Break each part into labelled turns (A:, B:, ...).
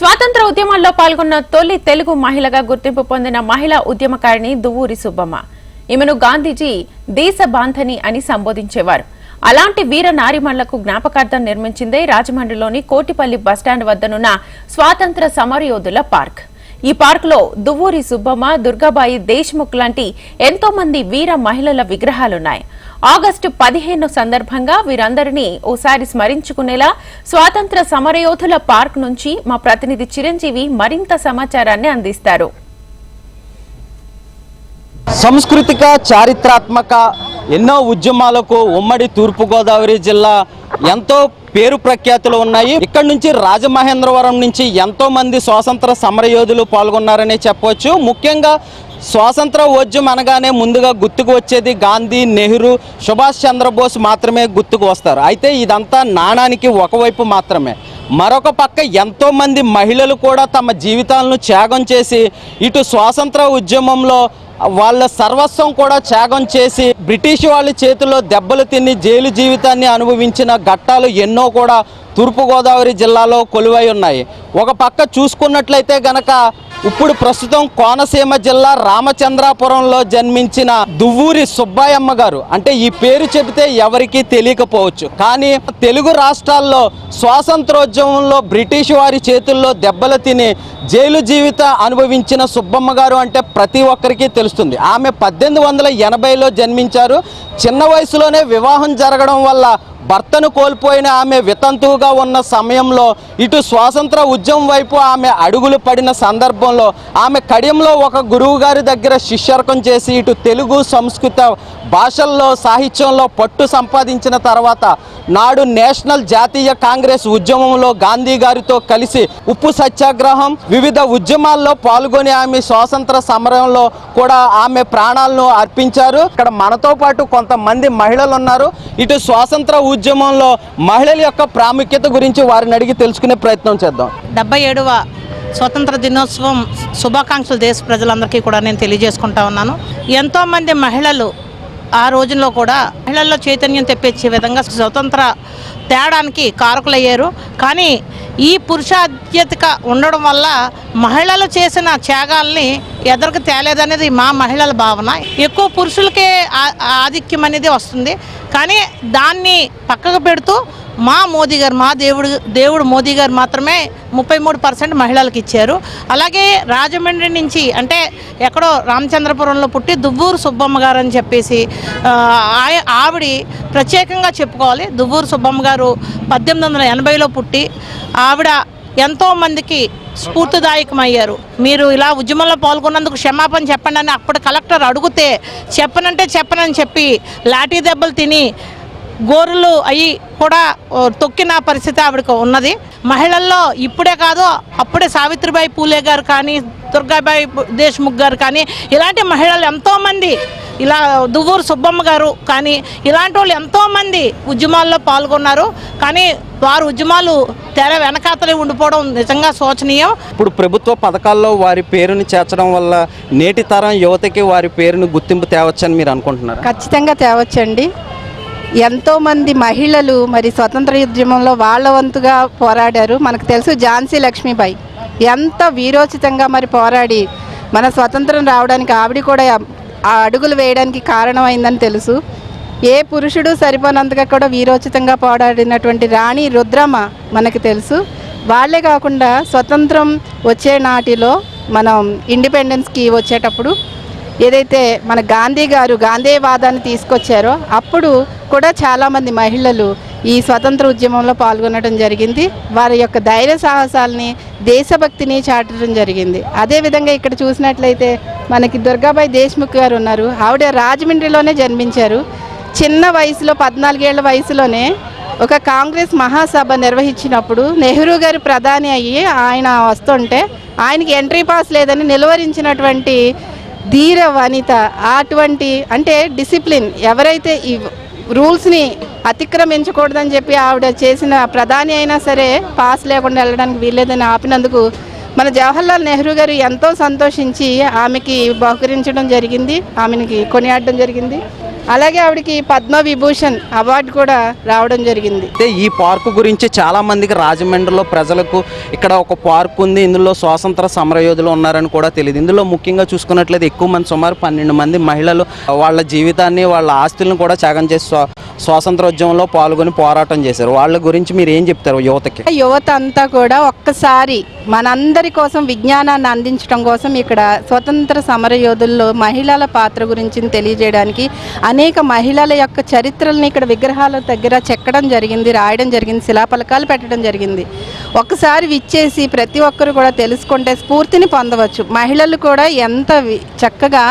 A: స్వాతంత్ర ఉద్యమాల్లో పాల్గొన్న తొలి తెలుగు మహిళగా గుర్తింపు పొందిన మహిళా ఉద్యమకారిణి దువ్వూరి సుబ్బమ్మ. ఈమెను గాంధీజీ దేశ బాంధని అని సంబోధించేవారు. అలాంటి వీర నారిమణులకు జ్ఞాపకార్థం నిర్మించిందే రాజమండ్రిలోని కోటిపల్లి బస్టాండ్ వద్దనున్న స్వాతంత్ర సమరయోధుల పార్క్. ఈ పార్కులో దువ్వూరి సుబ్బమ్మ దుర్గాబాయి దేశ్ముఖ్ లాంటి ఎంతో మంది వీర మహిళల విగ్రహాలున్నాయి. ఆగస్టు పదిహేను సందర్భంగా వీరందరినీ ఓసారి స్మరించుకునేలా స్వాతంత్ర సమరయోధుల పార్క్ నుంచి మా ప్రతినిధి చిరంజీవి మరింత సమాచారాన్ని అందిస్తారు.
B: సాంస్కృతిక చారిత్రాత్మక ఎన్నో ఉద్యమాలకు ఉమ్మడి తూర్పుగోదావరి జిల్లా ఎంతో పేరు ప్రఖ్యాతులు ఉన్నాయి. ఇక్కడ నుంచి రాజమహేంద్రవరం నుంచి ఎంతో మంది స్వాతంత్ర సమరయోధులు పాల్గొన్నారనే చెప్పవచ్చు ముఖ్యంగా స్వాతంత్ర ఉద్యమం అనగానే ముందుగా గుర్తుకు వచ్చేది గాంధీ నెహ్రూ సుభాష్ చంద్రబోస్ మాత్రమే గుర్తుకు వస్తారు. అయితే ఇదంతా నాణానికి ఒకవైపు మాత్రమే. మరొక పక్క ఎంతోమంది మహిళలు కూడా తమ జీవితాలను త్యాగం చేసి ఇటు స్వాతంత్ర ఉద్యమంలో వాళ్ళ సర్వస్వం కూడా త్యాగం చేసి బ్రిటిష్ వాళ్ళ చేతిలో దెబ్బలు తిని జైలు జీవితాన్ని అనుభవించిన ఘట్టాలు ఎన్నో కూడా తూర్పుగోదావరి జిల్లాలో కొలువై ఉన్నాయి. ఒక పక్క చూసుకున్నట్లయితే గనక ఇప్పుడు ప్రస్తుతం కోనసీమ జిల్లా రామచంద్రాపురంలో జన్మించిన దువ్వూరి సుబ్బాయమ్మ గారు. అంటే ఈ పేరు చెబితే ఎవరికీ తెలియకపోవచ్చు. కానీ తెలుగు రాష్ట్రాల్లో స్వాతంత్రోద్యమంలో బ్రిటిష్ వారి చేతుల్లో దెబ్బలు తిని జైలు జీవిత అనుభవించిన సుబ్బమ్మ గారు అంటే ప్రతి ఒక్కరికి తెలుస్తుంది. ఆమె పద్దెనిమిది వందల ఎనభైలో జన్మించారు. చిన్న వయసులోనే వివాహం జరగడం వల్ల భర్తను కోల్పోయిన ఆమె వితంతువుగా ఉన్న సమయంలో ఇటు స్వాతంత్ర ఉద్యమం వైపు ఆమె అడుగులు పడిన సందర్భంలో ఆమె కడియంలో ఒక గురువు గారి దగ్గర శిష్యర్కం చేసి ఇటు తెలుగు సంస్కృత భాషల్లో సాహిత్యంలో పట్టు సంపాదించిన తర్వాత నాడు నేషనల్ జాతీయ కాంగ్రెస్ ఉద్యమంలో గాంధీ గారితో కలిసి ఉప్పు సత్యాగ్రహం వివిధ ఉద్యమాల్లో పాల్గొని ఆమె స్వాతంత్ర సమరంలో కూడా ఆమె ప్రాణాలను అర్పించారు. ఇక్కడ మనతో పాటు కొంతమంది మహిళలు ఉన్నారు. ఇటు స్వాతంత్ర ఉద్యమంలో మహిళల యొక్క ప్రాముఖ్యత గురించి వారిని అడిగి తెలుసుకునే ప్రయత్నం చేద్దాం.
C: డెబ్బై ఏడవ స్వతంత్ర దినోత్సవం శుభాకాంక్షలు దేశ ప్రజలందరికీ కూడా నేను తెలియజేసుకుంటా ఉన్నాను. ఎంతోమంది మహిళలు ఆ రోజుల్లో కూడా మహిళల్లో చైతన్యం తెప్పించే విధంగా స్వతంత్ర తేడానికి కారకులయ్యారు. కానీ ఈ పురుషాధ్యతిక ఉండడం వల్ల మహిళలు చేసిన త్యాగాల్ని ఎదరికి తేలేదనేది మా మహిళల భావన. ఎక్కువ పురుషులకే ఆ- ఆధిక్యం అనేది వస్తుంది. కానీ దాన్ని పక్కకు పెడుతూ మా మోదీ గారు మా దేవుడు దేవుడు మోదీ గారు మాత్రమే ముప్పై మూడు పర్సెంట్ మహిళలకు ఇచ్చారు. అలాగే రాజమండ్రి నుంచి అంటే ఎక్కడో రామచంద్రపురంలో పుట్టి దువ్వూరు సుబ్బమ్మ గారు అని చెప్పేసి ఆ, ఆయ- ఆవిడ ప్రత్యేకంగా చెప్పుకోవాలి. దువ్వూరు సుబ్బమ్మ గారు పద్దెనిమిది వందల ఎనభైలో పుట్టి ఆవిడ ఎంతో మందికి స్ఫూర్తిదాయకమయ్యారు. మీరు ఇలా ఉద్యమంలో పాల్గొన్నందుకు క్షమాపణ చెప్పండి అని అప్పటి కలెక్టర్ అడిగితే చెప్పనంటే చెప్పనని చెప్పి లాఠీ దెబ్బలు తిని గోరులు అయ్యి కూడా తొక్కిన పరిస్థితి ఆవిడకు ఉన్నది. మహిళల్లో ఇప్పుడే కాదు అప్పుడే సావిత్రిబాయి పూలే గారు కానీ దుర్గాబాయి దేశ్ముఖ్ గారు కానీ ఇలాంటి మహిళలు ఎంతోమంది ఇలా దువ్వూరు సుబ్బమ్మ గారు కానీ ఇలాంటి వాళ్ళు ఎంతోమంది ఉద్యమాల్లో పాల్గొన్నారు. కానీ వారు ఉద్యమాలు తెర వెనకాతలే ఉండిపోవడం నిజంగా శోచనీయం.
B: ఇప్పుడు ప్రభుత్వ పథకాల్లో వారి పేరుని చేర్చడం వల్ల నేటి తరం యువతకి వారి పేరుని గుర్తింపు తేవచ్చని మీరు అనుకుంటున్నారా?
D: ఖచ్చితంగా తేవచ్చండి. ఎంతోమంది మహిళలు మరి స్వతంత్ర ఉద్యమంలో వాళ్ళ వంతుగా పోరాడారు. మనకు తెలుసు ఝాన్సీ లక్ష్మీబాయి. ఎంత వీరోచితంగా మరి పోరాడి మన స్వతంత్రం రావడానికి ఆవిడ కూడా ఆ అడుగులు వేయడానికి కారణమైందని తెలుసు. ఏ పురుషుడు సరిపోనంతగా కూడా వీరోచితంగా పోరాడినటువంటి రాణి రుద్రమ మనకు తెలుసు. వాళ్ళే కాకుండా స్వతంత్రం వచ్చే నాటిలో మనం ఇండిపెండెన్స్కి వచ్చేటప్పుడు ఏదైతే మన గాంధీ గారు గాంధీవాదాన్ని తీసుకొచ్చారో అప్పుడు కూడా చాలామంది మహిళలు ఈ స్వతంత్ర ఉద్యమంలో పాల్గొనడం జరిగింది. వారి యొక్క ధైర్య సాహసాలని దేశభక్తిని చాటడం జరిగింది. అదేవిధంగా ఇక్కడ చూసినట్లయితే మనకి దుర్గాబాయి దేశ్ముఖ్ గారు ఉన్నారు. ఆవిడ రాజమండ్రిలోనే జన్మించారు. చిన్న వయసులో పద్నాలుగేళ్ళ వయసులోనే ఒక కాంగ్రెస్ మహాసభ నిర్వహించినప్పుడు నెహ్రూ గారు ప్రధాని అయ్యి ఆయన వస్తుంటే ఆయనకి ఎంట్రీ పాస్ లేదని నిలువరించినటువంటి ధీర వనిత అటువంటి అంటే డిసిప్లిన్ ఎవరైతే ఈ రూల్స్ని అతిక్రమించకూడదని చెప్పి ఆవిడ చేసిన ప్రధాని అయినా సరే పాస్ లేకుండా వెళ్ళడానికి వీల్లేదని ఆపినందుకు మన జవహర్లాల్ నెహ్రూ గారు ఎంతో సంతోషించి ఆమెకి బహుకరించడం జరిగింది ఆమెకి కొనియాడడం జరిగింది. అలాగే ఆవిడకి పద్మ విభూషణ్ అవార్డు కూడా రావడం జరిగింది.
B: అయితే ఈ పార్కు గురించి చాలా మందికి రాజమండ్రిలో ప్రజలకు ఇక్కడ ఒక పార్క్ ఉంది ఇందులో స్వాతంత్ర సమరయోధులు ఉన్నారని కూడా తెలియదు. ఇందులో ముఖ్యంగా చూసుకున్నట్లయితే ఎక్కువ మంది సుమారు పన్నెండు మంది మహిళలు వాళ్ళ జీవితాన్ని వాళ్ళ ఆస్తులను కూడా త్యాగం చేసి స్వా స్వాతంత్రోద్యమంలో పాల్గొని పోరాటం చేశారు. వాళ్ళ గురించి మీరు ఏం చెప్తారు యువతకి?
D: యువత అంతా కూడా ఒక్కసారి మనందరి కోసం విజ్ఞానాన్ని అందించడం కోసం ఇక్కడ స్వతంత్ర సమర యోధుల్లో మహిళల పాత్ర గురించి తెలియజేయడానికి అనేక మహిళల యొక్క చరిత్రల్ని ఇక్కడ విగ్రహాల దగ్గర చెక్కడం జరిగింది రాయడం జరిగింది శిలాఫలకాలు పెట్టడం జరిగింది. ఒక్కసారి విచ్చేసి ప్రతి ఒక్కరు కూడా తెలుసుకుంటే స్ఫూర్తిని పొందవచ్చు. మహిళలు కూడా ఎంత చక్కగా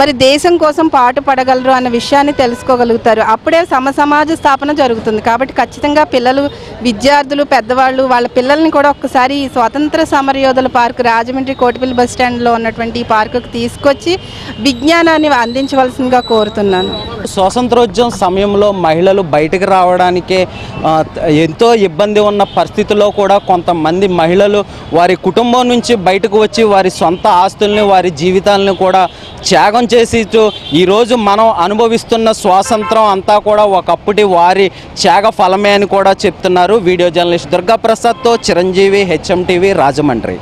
D: మరి దేశం కోసం పాటు పడగలరు అన్న విషయాన్ని తెలుసుకోగలుగుతారు. అప్పుడే సమ సమాజ స్థాపన జరుగుతుంది. కాబట్టి ఖచ్చితంగా పిల్లలు విద్యార్థులు పెద్దవాళ్ళు వాళ్ళ పిల్లల్ని కూడా ఒక్కసారి ఈ స్వతంత్ర సమరయోధుల పార్క్ రాజమండ్రి కోటిపల్లి బస్ స్టాండ్లో ఉన్నటువంటి ఈ పార్కుకు తీసుకొచ్చి విజ్ఞానాన్ని అందించవలసిందిగా కోరుతున్నాను.
B: స్వాతంత్రోద్యమం సమయంలో మహిళలు బయటకు రావడానికే ఎంతో ఇబ్బంది ఉన్న పరిస్థితుల్లో కూడా కొంతమంది మహిళలు వారి కుటుంబం నుంచి బయటకు వచ్చి వారి సొంత ఆస్తుల్ని వారి జీవితాలను కూడా త్యాగం చేసి ఈరోజు మనం అనుభవిస్తున్న స్వాతంత్రం అంతా కూడా ఒకప్పటి వారి త్యాగ ఫలమే అని కూడా చెప్తున్నారు వీడియో జర్నలిస్ట్ దుర్గాప్రసాద్తో చిరంజీవి హెచ్ఎం టీవీ రాజమండ్రి.